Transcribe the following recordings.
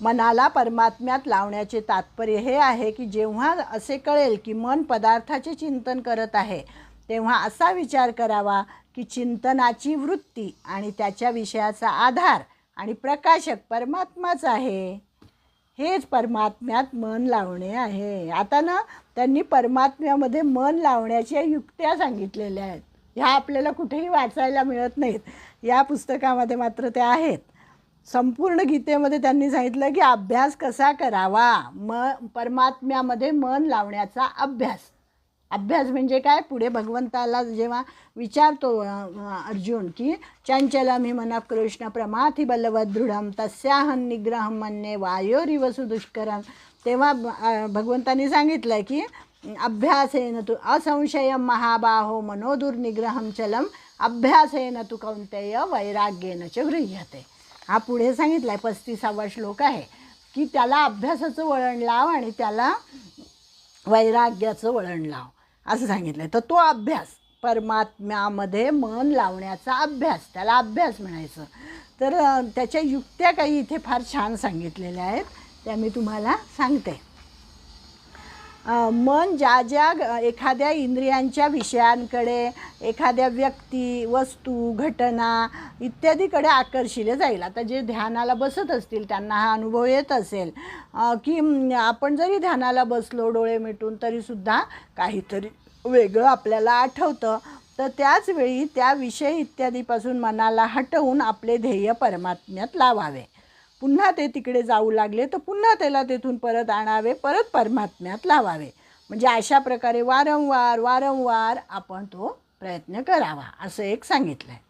मनाला परमात्म्यात लावण्याचे तात्पर्य हे आहे की जेव्हा असे कळेल की मन पदार्थाचे चिंतन करत आहे तेव्हा असा विचार करावा की चिंतनाची वृत्ती आणि त्याच्या विषयाचा आधार आणि प्रकाशक परमात्माच आहे. हेच परमात्म्यात मन लावणे आहे. आता ना त्यांनी परमात्म्यामध्ये मन लावण्याच्या युक्त्या सांगितलेल्या आहेत. ह्या आपल्याला कुठेही वाचायला मिळत नाहीत. या पुस्तकामध्ये मात्र त्या आहेत. संपूर्ण गीतेमध्ये त्यांनी सांगितलं की अभ्यास कसा करावा? म परमात्म्यामध्ये मन लावण्याचा अभ्यास. अभ्यास म्हणजे काय? पुढे भगवंताला जेव्हा विचारतो अर्जुन की चंचलम हि मन कृष्ण प्रमाथि बलवदृढम तस्याहन निग्रह मन्ये वायोरिव सुदुष्करम तेव्हा भगवंतांनी सांगितलं की अभ्यासेन तु असंशयम महाबाहो मनोदुर्निग्रहम चलम अभ्यासेन तु कौंतेय वैराग्येन च गृह्यते. हा पुढे सांगितला आहे पस्तीसावा श्लोक आहे की त्याला अभ्यासाचं वळण लाव आणि त्याला वैराग्याचं वळण लाव. असं सांगितलं आहे तर तो अभ्यास परमात्म्यामध्ये मन लावण्याचा अभ्यास त्याला अभ्यास म्हणायचं. तर त्याच्या युक्त्या काही इथे फार छान सांगितलेल्या आहेत त्या मी तुम्हाला सांगते. मन ज्या ज्या ग- एखाद्या इंद्रियांच्या विषयांकडे एखाद्या व्यक्ती वस्तू घटना इत्यादीकडे आकर्षिले जाईल. आता जे ध्यानाला बसत असतील त्यांना हा अनुभव येत असेल. की आपण जरी ध्यानाला बसलो डोळे मिटून तरीसुद्धा काहीतरी वेगळं आपल्याला आठवतं. तर त्याचवेळी त्या विषय इत्यादीपासून मनाला हटवून आपले ध्येय परमात्म्यात लावावे. पुन्हा ते तिकडे जाऊ लागले तर पुन्हा त्याला तेथून परत आणावे परत परमात्म्यात लावावे. म्हणजे अशा प्रकारे वारंवार वारंवार आपण तो प्रयत्न करावा असं एक सांगितलं आहे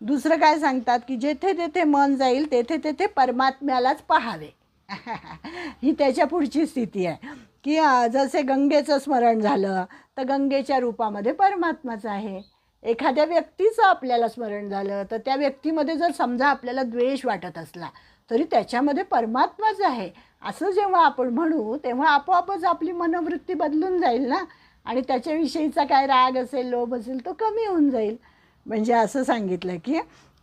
दुसरं काय सांगतात की जेथे तेथे मन जाईल तेथे तेथे परमात्म्यालाच पाहावे. ही त्याच्या पुढची स्थिती आहे. की जसे गंगेचं स्मरण झालं तर गंगेच्या रूपामध्ये परमात्माच आहे. एखाद्या व्यक्तीचं आपल्याला स्मरण झालं तर त्या व्यक्तीमध्ये जर समजा आपल्याला द्वेष वाटत असला तरी त्याच्यामध्ये परमात्माच आहे. असं जेव्हा आपण म्हणू तेव्हा आपोआपच आपली मनोवृत्ती बदलून जाईल ना? आणि त्याच्याविषयीचा काय राग असेल लोभ असेल तो कमी होऊन जाईल. म्हणजे असं सांगितलं की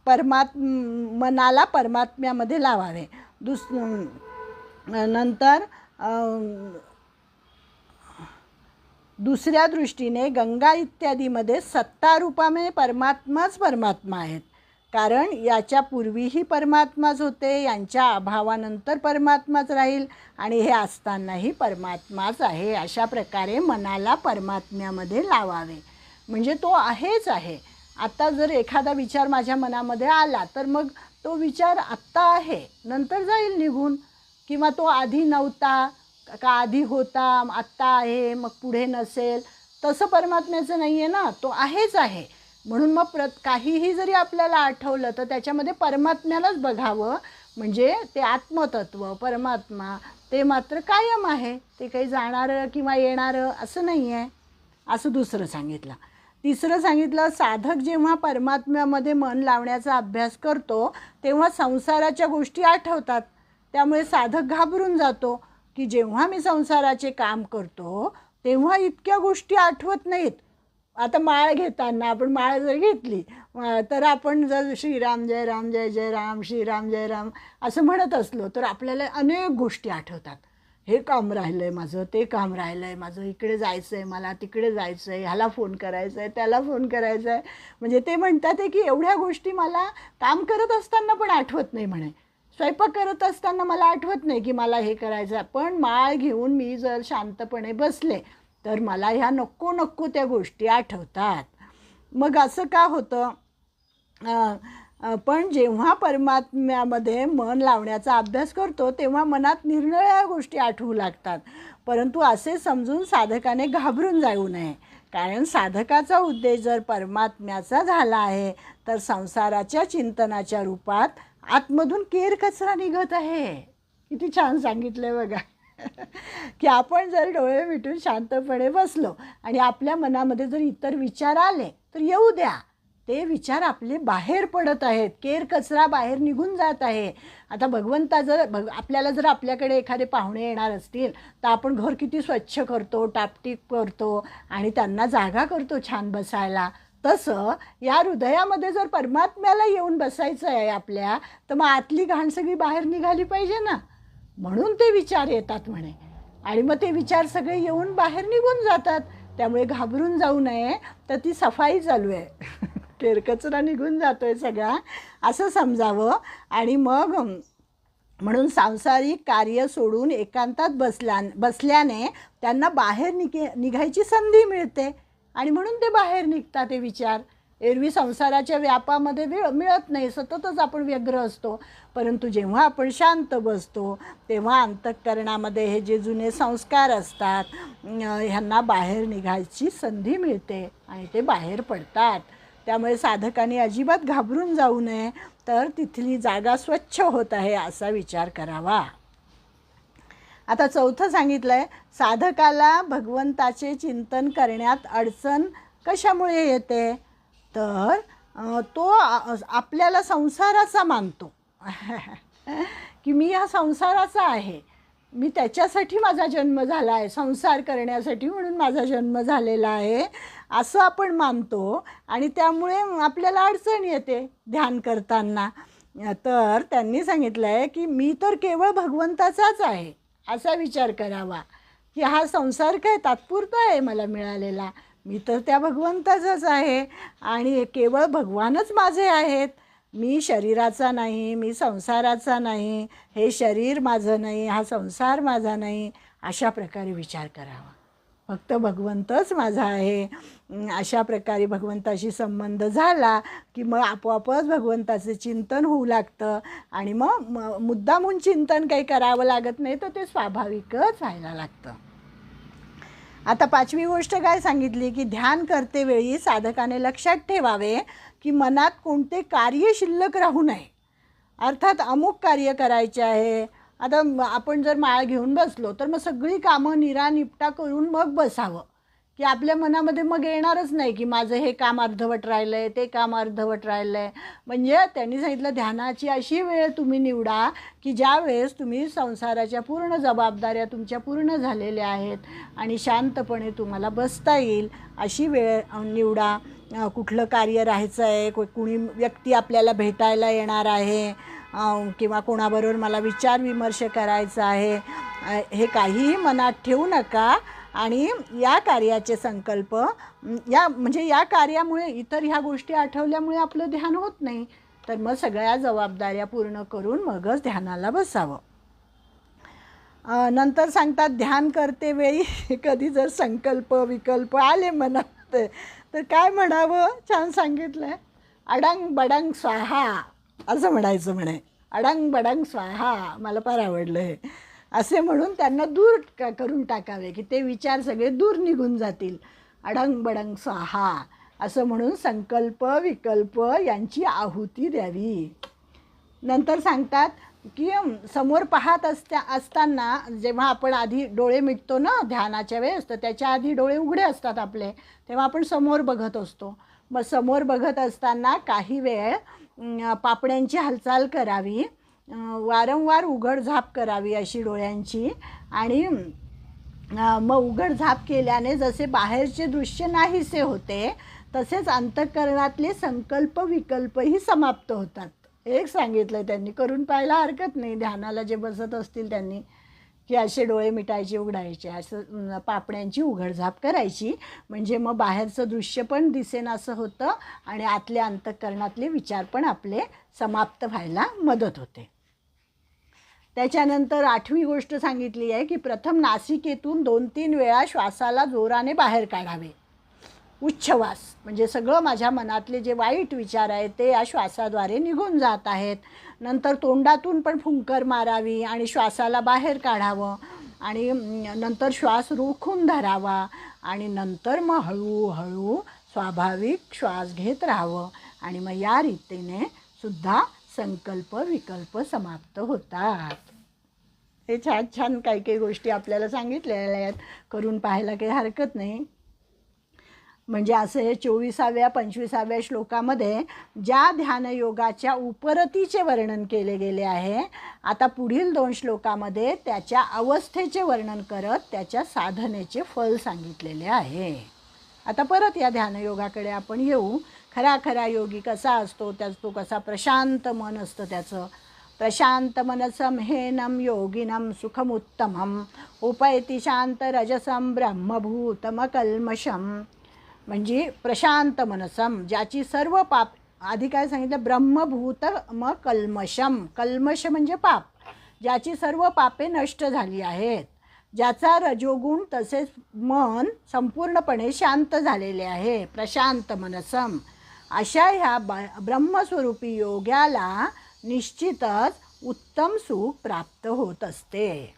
परमात् मनाला परमात्म्यामध्ये लावावे. दुस नंतर दुसऱ्या दृष्टीने गंगा इत्यादीमध्ये सत्तारूपामध्ये परमात्माच परमात्मा आहेत. कारण याच्या पूर्वीही परमात्माच होते यांच्या अभावानंतर परमात्माच राहील आणि हे असतानाही परमात्माच आहे अशा प्रकारे मनाला परमात्म्यामध्ये लावावे. म्हणजे तो आहेच आहे. आत्ता जर एखादा विचार माझ्या मनामध्ये आला तर मग तो विचार आत्ता आहे. नंतर जाईल निघून. किंवा तो आधी नव्हता का आधी होता आत्ता आहे मग पुढे नसेल. तसं परमात्म्याचं नाही आहे ना. तो आहेच आहे. म्हणून मग प्रत काहीही जरी आपल्याला आठवलं तर त्याच्यामध्ये परमात्म्यालाच बघावं. म्हणजे ते आत्मतत्व परमात्मा ते मात्र कायम आहे. ते काही जाणारं किंवा येणारं असं नाही आहे असं दुसरं सांगितलं. तिसरं सांगितलं साधक जेव्हा परमात्म्यामध्ये मन लावण्याचा अभ्यास करतो तेव्हा संसाराच्या गोष्टी आठवतात. त्यामुळे साधक घाबरून जातो की जेव्हा मी संसाराचे काम करतो तेव्हा इतक्या गोष्टी आठवत नाहीत. आता माळ घेताना आपण माळ जर घेतली तर आपण जर श्रीराम जय राम जय जय राम श्रीराम जय राम असं म्हणत असलो तर आपल्याला अनेक गोष्टी आठवतात. हे काम राहिलं आहे माझं ते काम राहिलं आहे माझं इकडे जायचं आहे मला तिकडे जायचं आहे ह्याला फोन करायचा आहे त्याला फोन करायचा आहे म्हणजे ते म्हणतात आहे की एवढ्या गोष्टी मला काम करत असताना पण आठवत नाही म्हणे. स्वयंपाक करत असताना मला आठवत नाही की मला हे करायचं आहे पण माळ घेऊन मी जर शांतपणे बसले तर मला ह्या नको नको त्या गोष्टी आठवतात. मग असं का होतं? पण जेव्हा परमात्म्यामध्ये मन लावण्याचा अभ्यास करतो तेव्हा मनात निरनिळ्या गोष्टी आठवू लागतात. परंतु असे समजून साधकाने घाबरून जाऊ नये. कारण साधकाचा उद्देश जर परमात्म्याचा झाला आहे तर संसाराच्या चिंतनाच्या रूपात आतमधून केर कचरा निघत आहे. किती छान सांगितलं बघा. की आपण जर डोळे मिटून शांतपणे बसलो आणि आपल्या मनामध्ये जर इतर विचार आले तर येऊ द्या. ते विचार आपले बाहेर पडत आहेत. केर कचरा बाहेर निघून जात आहे. आता भगवंता जर भग आपल्याला जर आपल्याकडे एखादे पाहुणे येणार असतील तर आपण घर किती स्वच्छ करतो टापटीप करतो आणि त्यांना जागा करतो छान बसायला. तसं या हृदयामध्ये जर परमात्म्याला येऊन बसायचं आहे आपल्या तर मग आतली घाण सगळी बाहेर निघाली पाहिजे ना. म्हणून ते विचार येतात म्हणे. आणि मग ते विचार सगळे येऊन बाहेर निघून जातात. त्यामुळे घाबरून जाऊ नये. तर ती सफाई चालू आहे. केरकचरा निघून जातो आहे सगळा. असं समजावं. आणि मग म्हणून सांसारिक कार्य सोडून एकांतात बसल्या बसल्याने त्यांना बाहेर निघे निघायची संधी मिळते. आणि म्हणून ते बाहेर निघतात ते विचार. एरवी संसाराच्या व्यापामध्ये वेळ मिळत नाही सततच आपण व्यग्र असतो. परंतु जेव्हा आपण शांत बसतो तेव्हा अंतःकरणामध्ये हे जे जुने संस्कार असतात ह्यांना बाहेर निघायची संधी मिळते आणि ते बाहेर पडतात. त्यामुळे साधकांनी अजिबात घाबरून जाऊ नये तर तिथली जागा स्वच्छ होत आहे असा विचार करावा. आता चौथं सांगितलं आहे साधकाला भगवंताचे चिंतन करण्यात अडचण कशामुळे येते? तर तो आपल्याला संसाराचा मानतो. की मी हा संसाराचा आहे. मी त्याच्यासाठी माझा जन्म झाला आहे. संसार करण्यासाठी म्हणून माझा जन्म झालेला आहे. असं आपण मानतो. आणि त्यामुळे आपल्याला अडचण येते ध्यान करताना. तर त्यांनी सांगितलं आहे की मी तर केवळ भगवंताचाच आहे. असा विचार करावा. की हा संसार काय तात्पुरता आहे मला मिळालेला? मी तर त्या भगवंताचाच आहे आणि केवळ भगवानच माझे आहेत. मी शरीराचा नाही मी संसाराचा नाही हे शरीर माझं नाही हा संसार माझा नाही अशा प्रकारे विचार करावा. फक्त भगवंतच माझा आहे. अशा प्रकारे भगवंताशी संबंध झाला की मग आपोआपच भगवंताचे चिंतन होऊ लागतं आणि मग म- मुद्दामून चिंतन काही करावं लागत नाही तर ते स्वाभाविकच व्हायला लागतं. आता पाचवी गोष्ट काय सांगितली की ध्यान करते वेळी साधकाने लक्षात ठेवावे की मनात कोणते कार्य शिल्लक राहू नये. अर्थात अमुक कार्य करायचे आहे. आता आपण जर माळ घेऊन बसलो तर मग सगळी कामं निरानिपटा करून मग बसावं. की आपल्या मनामध्ये मग येणारच नाही की माझं हे काम अर्धवट राहिलं आहे ते काम अर्धवट राहिलं आहे म्हणजे त्यांनी सांगितलं ध्यानाची अशी वेळ तुम्ही निवडा की ज्या वेळेस तुम्ही संसाराच्या पूर्ण जबाबदाऱ्या तुमच्या पूर्ण झालेल्या आहेत आणि शांतपणे तुम्हाला बसता येईल अशी वेळ निवडा. कुठलं कार्य राहायचं आहे को कुणी व्यक्ती आपल्याला भेटायला येणार आहे किंवा कोणाबरोबर मला विचारविमर्श करायचा आहे हे काहीही मनात ठेवू नका. आणि या कार्याचे संकल्प या म्हणजे या कार्यामुळे इतर ह्या गोष्टी आठवल्यामुळे आपलं ध्यान होत नाही. तर मग सगळ्या जबाबदाऱ्या पूर्ण करून मगच ध्यानाला बसावं. नंतर सांगतात ध्यान करते वेळी कधी जर संकल्प विकल्प आले मनात तर काय म्हणावं? छान सांगितलं आहे अडंग बडंग स्वाहा असं म्हणायचं म्हणे. अडंग बडंग स्वाहा मला फार आवडलं हे. असे म्हणून त्यांना दूर क करून टाकावे की ते विचार सगळे दूर निघून जातील. अडंग बडंग स्वाहा असं म्हणून संकल्प विकल्प यांची आहुती द्यावी. नंतर सांगतात की समोर पाहत असत्या असताना जेव्हा आपण आधी डोळे मिटतो ना ध्यानाच्या वेळेस तर त्याच्या आधी डोळे उघडे असतात आपले. तेव्हा आपण समोर बघत असतो. मग समोर बघत असताना काही वेळ पापण्यांची हालचाल करावी. वारंवार उघडझाप करावी अशी डोळ्यांची. आणि मग उघड झाप केल्याने जसे बाहेरचे दृश्य नाहीसे होते तसेच अंतःकरणातले संकल्प विकल्पही समाप्त होतात. एक सांगितलं त्यांनी करून पाहायला हरकत नाही. ध्यानाला जे बसत असतील त्यांनी की असे डोळे मिटायचे उघडायचे असं पापण्यांची उघडझाप करायची. म्हणजे मग बाहेरचं दृश्य पण दिसेन असं होतं आणि आतल्या अंतःकरणातले विचार पण आपले समाप्त व्हायला मदत होते. त्याच्यानंतर आठवी गोष्ट सांगितली आहे की प्रथम नासिकेतून दोन तीन वेळा श्वासाला जोराने बाहेर काढावे. उच्छ्वास म्हणजे सगळं माझ्या मनातले जे वाईट विचार आहेत ते या श्वासाद्वारे निघून जात आहेत. नंतर तोंडातून पण फुंकर मारावी आणि श्वासाला बाहेर काढावं. आणि नंतर श्वास रोखून धरावा आणि नंतर मग हळूहळू स्वाभाविक श्वास घेत राहावं. आणि मग या रीतीने सुद्धा संकल्प विकल्प समाप्त होतात. हे छान छान काही काही गोष्टी आपल्याला सांगितलेल्या आहेत. करून पाहायला काही हरकत नाही. म्हणजे असं हे चोवीसाव्या पंचवीसाव्या श्लोकामध्ये ज्या ध्यानयोगाच्या उपरतीचे वर्णन केले गेले आहे आता पुढील दोन श्लोकामध्ये त्याच्या अवस्थेचे वर्णन करत त्याच्या साधनेचे फल सांगितलेले आहे. आता परत या ध्यानयोगाकडे आपण येऊ. खरा खरा योगी कसा असतो त्याच तो कसा प्रशांत मन असतं त्याचं. प्रशान्तमनसं हेनं योगिनं सुखमुत्तमम् उपैति ब्रह्मभूतम ब्रह्मभूतमकल्मषं. म्हणजे प्रशांत मनसम ज्याची सर्व पाप आधी काय सांगितलं? ब्रह्मभूत म कल्मशम कल्मश म्हणजे पाप. ज्याची सर्व पापे नष्ट झाली आहेत. ज्याचा रजोगुण तसेच मन संपूर्णपणे शांत झालेले आहे. प्रशांत मनसम अशा ह्या ब ब्रह्मस्वरूपी योग्याला निश्चितच उत्तम सुख प्राप्त होत असते.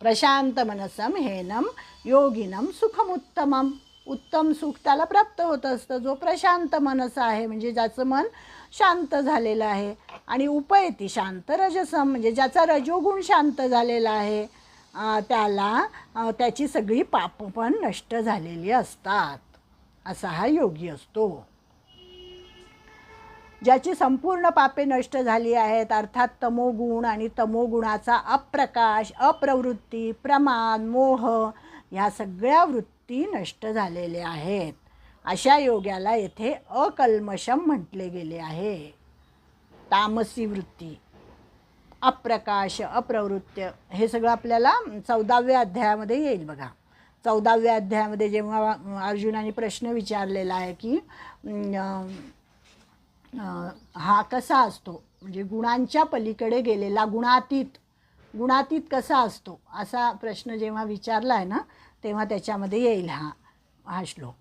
प्रशांत मनसम हेनम योगिनम सुखमुत्तमम उत्तम सुख त्याला प्राप्त होत असतं. जो प्रशांत मनस आहे म्हणजे ज्याचं मन शांत झालेलं आहे आणि उपयती शांत रजसम म्हणजे ज्याचा रजोगुण शांत झालेला आहे त्याला त्याची सगळी पाप पण नष्ट झालेली असतात. असा हा योगी असतो. ज्याची संपूर्ण पापे नष्ट झाली आहेत अर्थात तमोगुण आणि तमोगुणाचा अप्रकाश अप्रवृत्ती प्रमाण मोह ह्या सगळ्या वृत्ती नष्ट झालेल्या आहेत. अशा योग्याला येथे अकल्मशम म्हटले गेले आहे. तामसी वृत्ती अप्रकाश अप्रवृत्य हे सगळं आपल्याला चौदाव्या अध्यायामध्ये येईल बघा. चौदाव्या अध्यायामध्ये जेव्हा अर्जुनाने प्रश्न विचारलेला आहे की हा कसा असतो? म्हणजे गुणांच्या पलीकडे गेलेला गुणातीत गुणातीत कसा असतो? असा प्रश्न जेव्हा विचारला आहे ना तेव्हा त्याच्यामध्ये येईल हा हा श्लोक.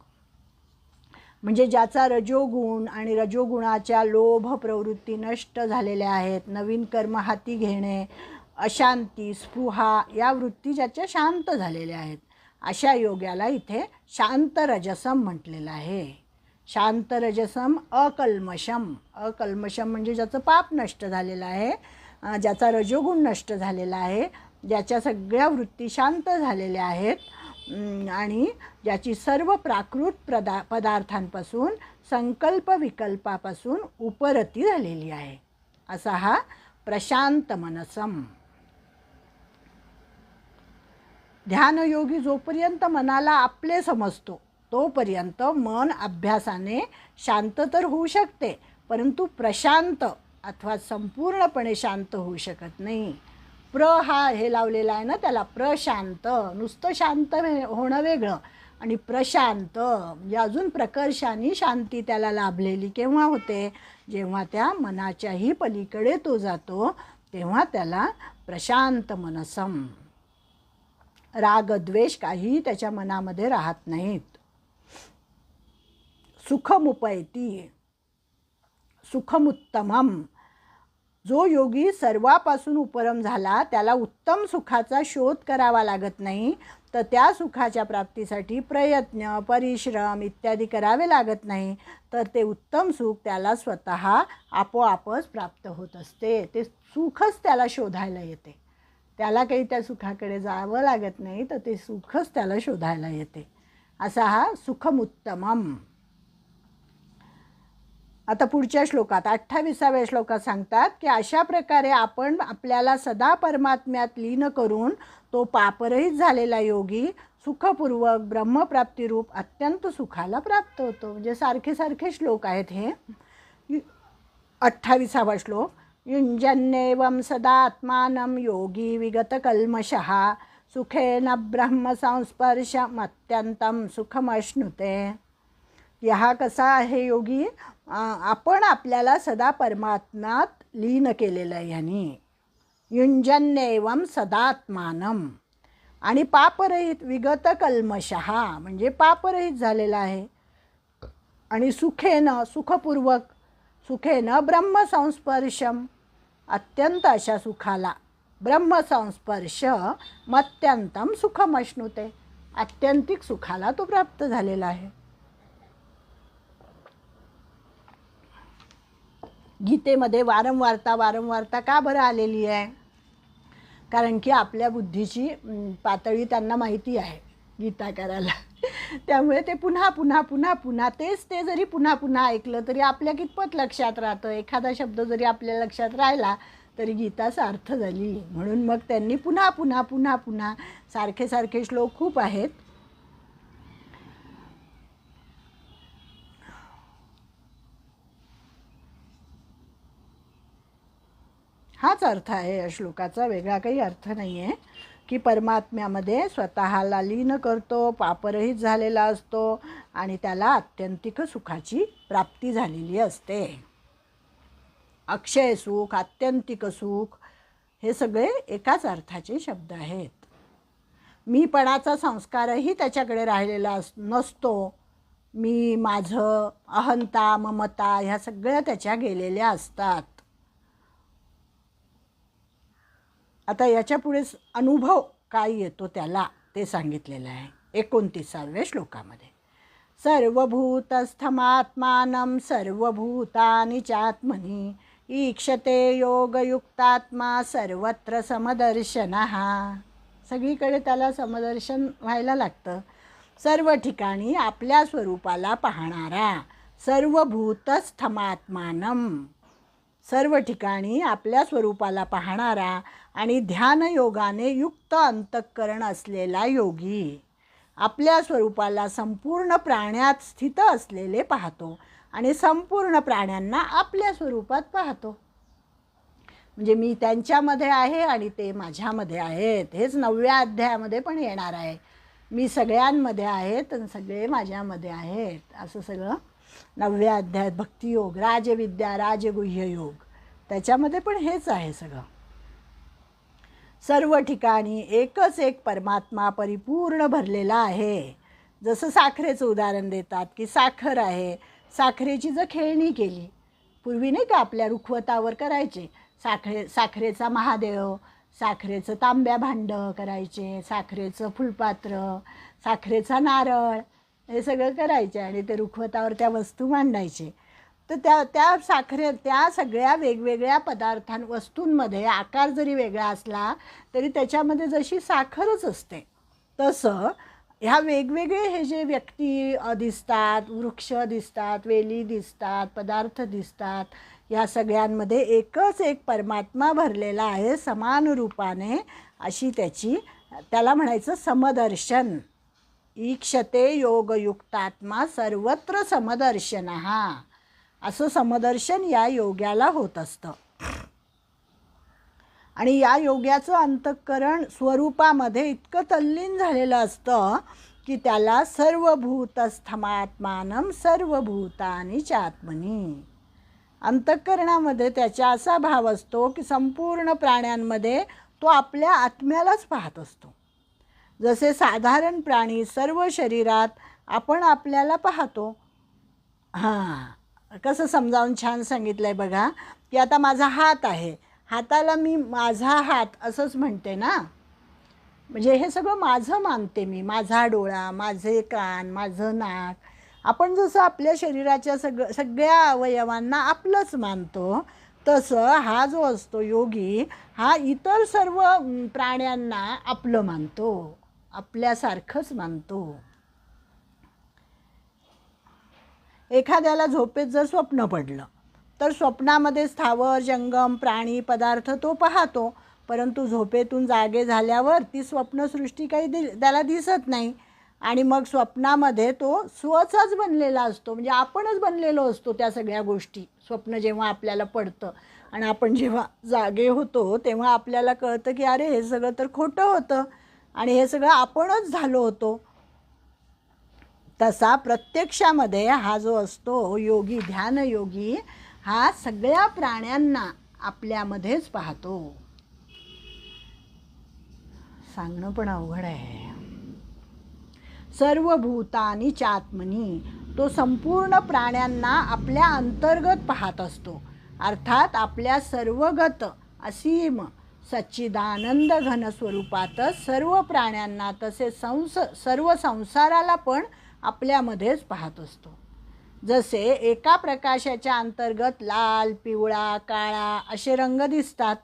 म्हणजे ज्याचा रजोगुण आणि रजोगुणाच्या लोभ प्रवृत्ती नष्ट झालेल्या आहेत नवीन कर्म हाती घेणे अशांती स्पृहा या वृत्ती ज्याच्या शांत झालेल्या आहेत अशा योग्याला इथे शांत रजसम म्हटलेलं आहे. शांत रजसम अकल्मशम अकल्मशम म्हणजे ज्याचं पाप नष्ट झालेलं आहे ज्याचा रजोगुण नष्ट झालेला आहे ज्याच्या सगळ्या वृत्ती शांत झालेल्या आहेत आणि ज्याची सर्व प्राकृत प्रदा पदार्थांपासून संकल्प विकल्पापासून उपरती झालेली आहे. असा हा प्रशांत मनसम. ध्यानयोगी जोपर्यंत मनाला आपले समजतो तोपर्यंत मन अभ्यासाने शांत तर होऊ शकते परंतु प्रशांत अथवा संपूर्णपणे शांत होऊ शकत नाही. प्र हा हे लावलेला आहे ना त्याला प्रशांत नुसतं शांत वे- होणं वेगळं. आणि प्रशांत म्हणजे अजून प्रकर्षाने शांती त्याला लाभलेली केव्हा होते? जेव्हा त्या मनाच्याही पलीकडे तो जातो तेव्हा त्याला प्रशांत मनसम. रागद्वेष काही त्याच्या मनामध्ये राहत नाहीत. सुखमुपैती। सुखमुत्तमम। जो योगी सर्वापासून उपरम झाला त्याला उत्तम सुखाचा शोध करावा लागत नाही तर त्या सुखाच्या प्राप्तीसाठी प्रयत्न परिश्रम इत्यादी करावे लागत नाही तर ते उत्तम सुख त्याला स्वतः आपोआपच प्राप्त होत असते. ते सुखच त्याला शोधायला येते. त्याला काही त्या सुखाकडे जावं लागत नाही तर ते सुखच त्याला शोधायला येते. असा हा सुखमुत्तमम. आता पुढच्या श्लोकात अठ्ठावीसाव्या श्लोकात सांगतात की अशा प्रकारे आपण आपल्याला सदा परमात्म्यात लीन करून तो पापरहित झालेला योगी सुखपूर्वक ब्रह्मप्राप्तीरूप अत्यंत सुखाला प्राप्त होतो. म्हणजे सारखे सारखे श्लोक आहेत हे. अठ्ठावीसावा श्लोक युंजन्येवं सदा आत्मानं योगी विगतकल्मशः सुखेन ब्रह्मसंस्पर्शमत्यन्तं सुखमश्नुते। हा कसा आहे योगी? आपण आपल्याला सदा परमात्म्यात लीन केलेलं आहे ह्यानी. युंजन्यवम सदात्मानम आणि पापरहित विगत कल्मशहा म्हणजे पापरहित झालेला आहे. आणि सुखेनं सुखपूर्वक सुखेनं ब्रह्मसंस्पर्शम अत्यंत अशा सुखाला. ब्रह्मसंस्पर्श मत्यंतम सुखमश्नुते. आत्यंतिक सुखाला तो प्राप्त झालेला आहे. गीतेमध्ये वारंवारता वारंवारता का बरं आलेली आहे? कारण की आपल्या बुद्धीची पातळी त्यांना माहिती आहे गीता करायला. त्यामुळे ते पुन्हा पुन्हा पुन्हा पुन्हा तेच ते जरी पुन्हा पुन्हा ऐकलं तरी आपल्या कितपत लक्षात राहतं? एखादा शब्द जरी आपल्या लक्षात राहिला तरी गीता सार्थ झाली. म्हणून मग त्यांनी पुन्हा पुन्हा पुन्हा पुन्हा सारखे सारखे श्लोक खूप आहेत. हाच अर्थ आहे या श्लोकाचा. वेगळा काही अर्थ नाही आहे की परमात्म्यामध्ये स्वतःला लीन करतो पापरहित झालेला असतो आणि त्याला आत्यंतिक सुखाची प्राप्ती झालेली असते. अक्षय सुख आत्यंतिक सुख हे सगळे एकाच अर्थाचे शब्द आहेत. मीपणाचा संस्कारही त्याच्याकडे राहिलेला अस नसतो. मी माझं अहंता ममता ह्या सगळ्या त्याच्या गेलेल्या असतात. आता याच्यापुढे अनुभव काय येतो त्याला ते सांगितलेलं आहे एकोणतीसाव्या श्लोकामध्ये. सर्वभूतस्थमात्मानं सर्वभूतानि चात्मनी ईक्षते योगयुक्तात्मा सर्वत्र समदर्शन. हा सगळीकडे त्याला समदर्शन व्हायला लागतं. सर्व ठिकाणी आपल्या स्वरूपाला पाहणारा सर्वभूतस्थमात्मानं. सर्व ठिकाणी आपल्या स्वरूपाला पाहणारा आणि ध्यानयोगाने युक्त अंतःकरण असलेला योगी आपल्या स्वरूपाला संपूर्ण प्राण्यात स्थित असलेले पाहतो आणि संपूर्ण प्राण्यांना आपल्या स्वरूपात पाहतो. म्हणजे मी त्यांच्यामध्ये आहे आणि ते माझ्यामध्ये आहेत. हेच नवव्या अध्यायामध्ये पण येणार आहे. मी सगळ्यांमध्ये आहेत आणि सगळे माझ्यामध्ये आहेत. असं सगळं नवव्या अध्यायात भक्तियोग राजविद्या राजगुह्य योग त्याच्यामध्ये पण हेच आहे सगळं. सर्व ठिकाणी एकच एक परमात्मा परिपूर्ण भरलेला आहे. जसं साखरेचं उदाहरण देतात की साखर आहे. साखरेची जर खेळणी केली पूर्वी नाही का आपल्या रुखवतावर करायचे. साखरे साखरेचा महादेव साखरेचं तांब्या भांडं करायचे साखरेचं फुलपात्र साखरेचा नारळ हे सगळं करायचे आणि ते रुखवतावर त्या वस्तू मांडायचे. तर त्या त्या साखरे त्या सगळ्या वेगवेगळ्या पदार्थां वस्तूंमध्ये आकार जरी वेगळा असला तरी त्याच्यामध्ये जशी साखरच असते. तसं ह्या वेगवेगळे हे जे व्यक्ती दिसतात वृक्ष दिसतात वेली दिसतात पदार्थ दिसतात या सगळ्यांमध्ये एकच एक परमात्मा भरलेला आहे समान रूपाने अशी त्याची त्याला म्हणायचं समदर्शन. ईक्षते योगयुक्तात्मा सर्वत्र समदर्शन हा असं समदर्शन या योग्याला होत असतं. आणि या योग्याचं अंतःकरण स्वरूपामध्ये इतकं तल्लीन झालेलं असतं की त्याला सर्वभूतस्थमात्मानम सर्वभूतानी चात्मनी. अंतःकरणामध्ये त्याचा असा भाव असतो की संपूर्ण प्राण्यांमध्ये तो आपल्या आत्म्यालाच पाहत असतो. जसे साधारण प्राणी सर्व शरीरात आपण आपल्याला पाहतो. हां. कसं समजावून छान सांगितलं आहे बघा की आता माझा हात आहे. हाताला मी माझा हात असंच म्हणते ना. म्हणजे हे सगळं माझं मानते मी. माझा डोळा माझे कान माझं नाक. आपण जसं आपल्या शरीराच्या सग सगळ्या अवयवांना आपलंच मानतो तसं हा जो असतो योगी हा इतर सर्व प्राण्यांना आपलं मानतो. आपल्यासारखंच मानतो. एखाद्याला झोपेत जर स्वप्न पडलं तर स्वप्नामध्ये स्थावर जंगम प्राणी पदार्थ तो पाहतो. परंतु झोपेतून जागे झाल्यावर ती स्वप्नसृष्टी काही दि त्याला दिसत नाही. आणि मग स्वप्नामध्ये तो स्वचाच बनलेला असतो. म्हणजे आपणच बनलेलो असतो त्या सगळ्या गोष्टी. स्वप्न जेव्हा आपल्याला पडतं आणि आपण जेव्हा जागे होतो तेव्हा आपल्याला कळतं की अरे हे सगळं तर खोटं होतं. आणि हे सगळं आपणच झालो होतो. तसा प्रत्यक्षामध्ये हा जो असतो योगी ध्यानयोगी हा सगळ्या प्राण्यांना आपल्यामध्येच पाहतो. सांगणं पण अवघड आहे. सर्व भूतानी चात्मनी तो संपूर्ण प्राण्यांना आपल्या अंतर्गत पाहत असतो. अर्थात आपल्या सर्वगत असीम सच्चिदानंद घन स्वरूपातच सर्व प्राण्यांना तसे संस सर्व संसाराला पण आपल्यामध्येच पाहत असतो. जसे एका प्रकाशाच्या अंतर्गत लाल पिवळा काळा असे रंग दिसतात.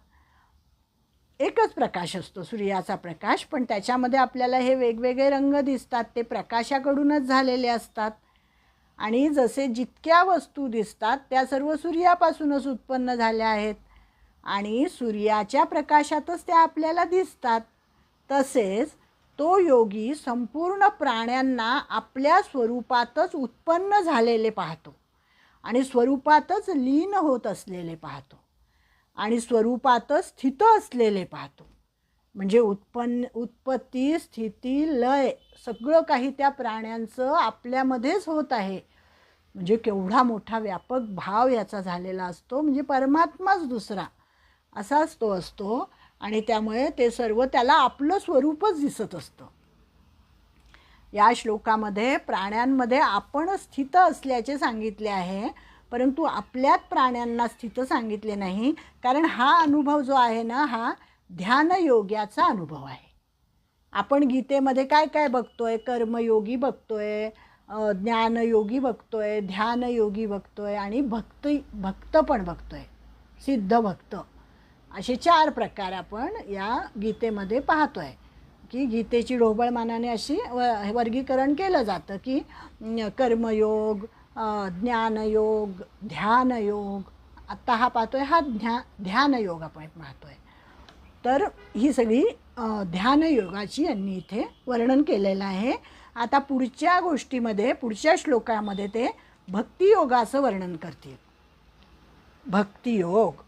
एकच प्रकाश असतो सूर्याचा प्रकाश. पण त्याच्यामध्ये आपल्याला हे वेगवेगळे रंग दिसतात. ते प्रकाशाकडूनच झालेले असतात. आणि जसे जितक्या वस्तू दिसतात त्या सर्व सूर्यापासूनच उत्पन्न झाल्या आहेत. आणि सूर्याच्या प्रकाशातच त्या आपल्याला दिसतात. तसेच तो योगी संपूर्ण प्राण्यांना आपल्या स्वरूपातच उत्पन्न झालेले पाहतो आणि स्वरूपातच लीन होत असलेले पाहतो आणि स्वरूपातच स्थित असलेले पाहतो. म्हणजे उत्पन्न उत्पत्ती स्थिती लय सगळं काही त्या प्राण्यांचं आपल्यामध्येच होत आहे. म्हणजे केवढा मोठा व्यापक भाव याचा झालेला असतो. म्हणजे परमात्माच दुसरा असाच तो असतो. आणि त्यामुळे ते सर्व त्याला आपलं स्वरूपच दिसत असतं. या श्लोकामध्ये प्राण्यांमध्ये आपण स्थित असल्याचे सांगितले आहे परंतु आपल्यात प्राण्यांना स्थित सांगितले नाही कारण हा अनुभव जो आहे ना हा ध्यानयोग्याचा अनुभव आहे. आपण गीतेमध्ये काय काय बघतोय? कर्मयोगी बघतोय आहे ज्ञानयोगी बघतोय ध्यानयोगी बघतोय आणि भक्त भक्त पण बघतोय. सिद्ध भक्त. असे चार प्रकार आपण या गीतेमध्ये पाहतो आहे की गीतेची ढोबळमानाने अशी व वर्गीकरण केलं जातं की कर्मयोग ज्ञानयोग ध्यानयोग. आत्ता हा पाहतो आहे हा ध्या ध्यानयोग आपण पाहतो आहे तर ही सगळी ध्यानयोगाची यांनी इथे वर्णन केलेलं आहे. आता पुढच्या गोष्टीमध्ये पुढच्या श्लोकामध्ये ते भक्तियोगाचं वर्णन करतील. भक्तियोग.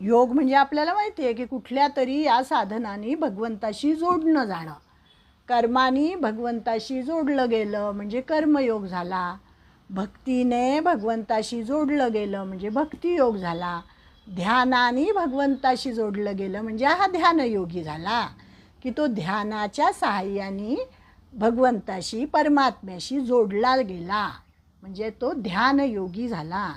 योग म्हणजे आपल्याला माहिती आहे की कुठल्या तरी या साधनाने भगवंताशी जोडणं जाणं. कर्मानी भगवंताशी जोडलं गेलं म्हणजे कर्मयोग झाला. भक्तीने भगवंताशी जोडलं गेलं म्हणजे भक्तियोग झाला. ध्यानाने भगवंताशी जोडलं गेलं म्हणजे हा ध्यानयोगी झाला. की तो ध्यानाच्या सहाय्याने भगवंताशी परमात्म्याशी जोडला गेला. म्हणजे तो ध्यानयोगी झाला.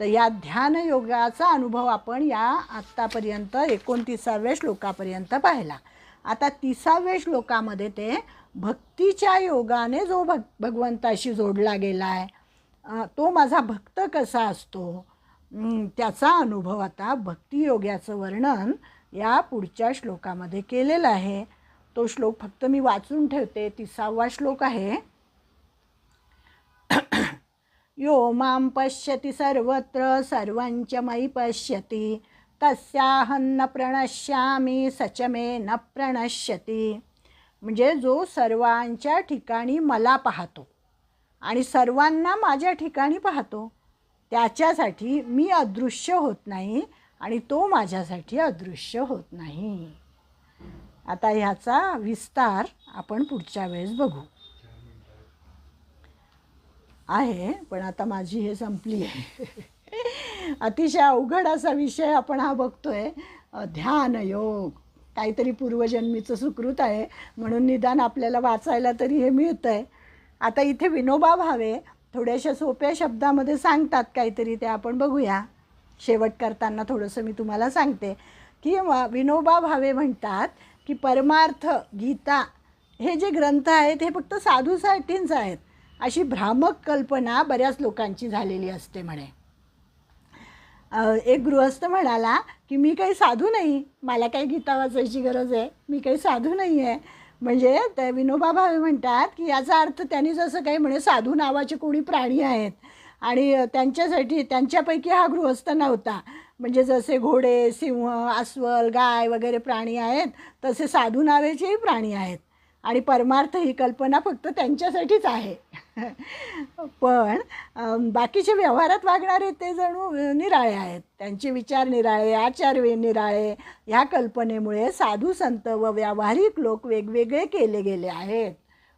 तर या ध्यानयोगाचा अनुभव आपण या आत्तापर्यंत एकोणतीसाव्या श्लोकापर्यंत पाहिला. आता तिसाव्या श्लोकामध्ये ते भक्तीच्या योगाने जो भग भगवंताशी जोडला गेला आहे तो माझा भक्त कसा असतो? त्याचा अनुभव आता भक्तियोगाचं वर्णन या पुढच्या श्लोकामध्ये केलेलं आहे. तो श्लोक फक्त मी वाचून ठेवते. तिसावा श्लोक आहे. यो मां पश्यति सर्वत्र सर्वञ्च मयि पश्यति। तस्याहं न प्रणश्यामी सच मे न प्रणश्यति। म्हणजे जो सर्वांच्या ठिकाणी मला पाहतो आणि सर्वांना माझ्या ठिकाणी पाहतो त्याच्यासाठी मी अदृश्य होत नाही आणि तो माझ्यासाठी अदृश्य होत नाही. आता ह्याचा विस्तार आपण पुढच्या वेळेस बघू. आहे पण आता माझी हे संपली आहे. अतिशय अवघड असा विषय आपण हा बघतोय. ध्यान योग काहीतरी पूर्वजन्मीचं सुकृत आहे म्हणून निदान आपल्याला वाचायला तरी हे मिळतं आहे आता इथे विनोबा भावे थोड्याशा सोप्या शब्दामध्ये सांगतात काहीतरी ते आपण बघूया. शेवट करताना थोडंसं मी तुम्हाला सांगते की विनोबा भावे म्हणतात की परमार्थ गीता हे जे ग्रंथ आहेत हे फक्त साधूसाठींचं आहेत. अशी भ्रामक कल्पना बऱ्याच लोकांची झालेली असते म्हणे. एक गृहस्थ म्हणाला की मी काही साधू नाही. मला काही गीता वाचायची गरज आहे. मी काही साधू नाही आहे. म्हणजे ते विनोबा भावे म्हणतात की याचा अर्थ त्यांनी जसं काही म्हणे साधू नावाचे कोणी प्राणी आहेत. आणि त्यांच्यासाठी त्यांच्यापैकी हा गृहस्थ नव्हता. म्हणजे जसे घोडे सिंह अस्वल गाय वगैरे प्राणी आहेत तसे साधू नावेचेही प्राणी आहेत. आणि परमार्थ ही कल्पना फक्त त्यांच्यासाठीच आहे. पण बाकीचे व्यवहारात वागणारे ते जणू निराळे आहेत. त्यांचे विचार निराळे आचार निराळे. ह्या कल्पनेमुळे साधू संत व व्यावहारिक लोक वेगवेगळे केले गेले आहेत.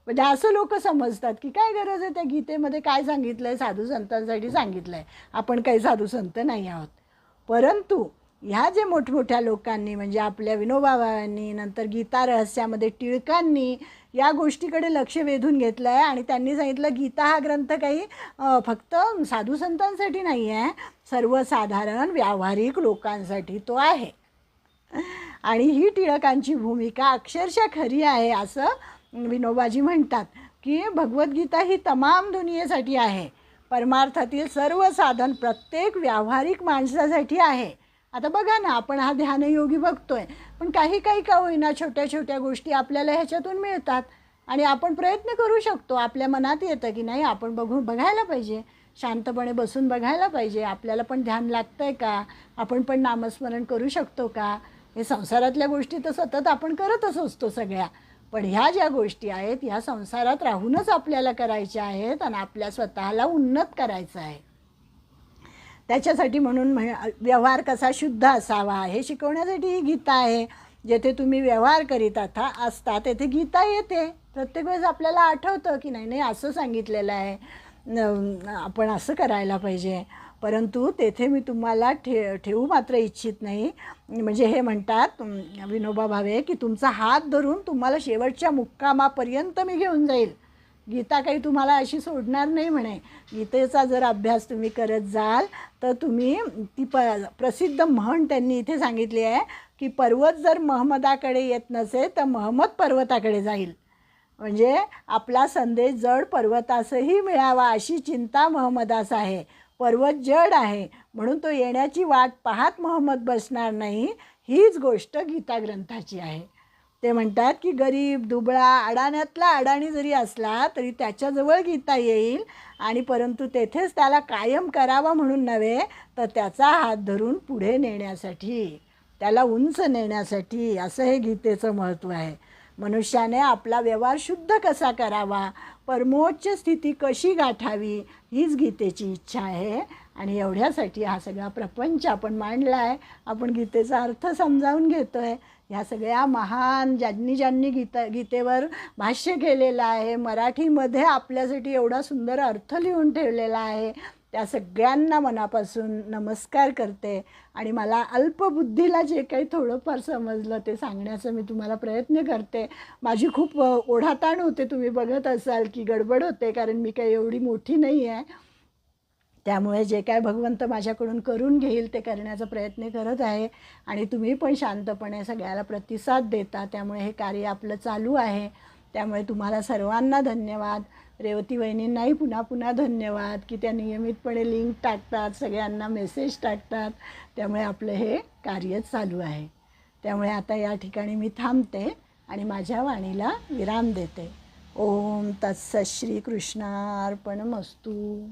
म्हणजे असं लोक समजतात की काय गरज आहे त्या गीतेमध्ये? काय सांगितलं आहे साधू संतांसाठी सांगितलं आहे आपण काही साधू संत नाही आहोत. परंतु ह्या जे मोठमोठ्या लोकांनी म्हणजे आपल्या विनोबाबांनी नंतर गीता रहस्यामध्ये टिळकांनी या गोष्टीकडे लक्ष वेधून घेतलं आहे आणि त्यांनी सांगितलं गीता हा ग्रंथ काही फक्त साधू संतांसाठी नाही आहे. सर्वसाधारण व्यावहारिक लोकांसाठी तो आहे. आणि ही टिळकांची भूमिका अक्षरशः खरी आहे असं विनोबाजी म्हणतात की भगवद्गीता ही तमाम दुनियेसाठी आहे. परमार्थातील सर्व साधन प्रत्येक व्यावहारिक माणसासाठी आहे. आता बघा ना आपण हा ध्यानयोगी बघतोय पण काही काही का होईना छोट्या छोट्या गोष्टी आपल्याला ह्याच्यातून मिळतात. आणि आपण प्रयत्न करू शकतो आपल्या मनात येतं की नाही आपण बघून बघायला पाहिजे. शांतपणे बसून बघायला पाहिजे आपल्याला पण ध्यान लागतं आहे का? आपण पण नामस्मरण करू शकतो का? हे संसारातल्या गोष्टी तर सतत आपण करतच असतो सगळ्या. पण ह्या ज्या गोष्टी आहेत ह्या संसारात राहूनच आपल्याला करायच्या आहेत आणि आपल्या स्वतःला उन्नत करायचं आहे. त्याच्यासाठी म्हणून म्हण व्यवहार कसा शुद्ध असावा हे शिकवण्यासाठी ही गीता आहे. जेथे तुम्ही व्यवहार करीत आता असता तेथे गीता येते. प्रत्येक वेळेस आपल्याला आठवतं की नाही नाही असं सांगितलेलं आहे. आपण असं करायला पाहिजे. परंतु तेथे मी तुम्हाला ठे ठेवू मात्र इच्छित नाही. म्हणजे हे म्हणतात विनोबा भावे की तुमचा हात धरून तुम्हाला शेवटच्या मुक्कामापर्यंत मी घेऊन जाईल. गीता काही तुम्हाला अशी सोडणार नाही म्हणे. गीतेचा जर अभ्यास तुम्ही करत जाल तर तुम्ही ती प प्रसिद्ध म्हण त्यांनी इथे सांगितली आहे की पर्वत जर महमदाकडे येत नसेल तर महमद पर्वताकडे जाईल. म्हणजे आपला संदेश जड पर्वतासही मिळावा अशी चिंता महमदास आहे. पर्वत जड आहे म्हणून तो येण्याची वाट पाहत महम्मद बसणार नाही. हीच गोष्ट गीता ग्रंथाची आहे. ते म्हणतात की गरीब दुबळा अडाण्यातला अडाणी जरी असला तरी त्याच्याजवळ गीता येईल आणि परंतु तेथेच त्याला कायम करावा म्हणून नव्हे तर त्याचा हात धरून पुढे नेण्यासाठी त्याला उंच नेण्यासाठी असं हे गीतेचं महत्त्व आहे. मनुष्याने आपला व्यवहार शुद्ध कसा करावा परमोच्च स्थिती कशी गाठावी हीच गीतेची इच्छा आहे. आणि एवढ्यासाठी हा सगळा प्रपंच आपण मांडला आहे आपण गीतेचा अर्थ समजावून घेतो आहे ह्या सगळ्या महान ज्यांनी ज्यांनी गीता गीतेवर भाष्य केलेलं आहे मराठीमध्ये आपल्यासाठी एवढा सुंदर अर्थ लिहून ठेवलेला आहे त्या सगळ्यांना मनापासून नमस्कार करते. आणि मला अल्पबुद्धीला जे काही थोडंफार समजलं ते सांगण्याचा मी तुम्हाला प्रयत्न करते. माझी खूप ओढाताण होते तुम्ही बघत असाल की गडबड होते कारण मी काही एवढी मोठी नाही आहे त्यामुळे जे काय भगवंत माझ्याकडून करून घेईल ते करण्याचा प्रयत्न करत आहे. आणि तुम्ही पण शांतपणे सगळ्याला प्रतिसाद देता. त्यामुळे हे कार्य आपलं चालू आहे. त्यामुळे तुम्हाला सर्वांना धन्यवाद. रेवती वहिनींनाही पुन्हा पुन्हा धन्यवाद की त्या नियमितपणे लिंक टाकतात सगळ्यांना मेसेज टाकतात. त्यामुळे आपलं हे कार्य चालू आहे. त्यामुळे आता या ठिकाणी मी थांबते आणि माझ्या वाणीला विराम देते. ओम तत्स श्रीकृष्णार्पण कृष्णार्पणमस्तू.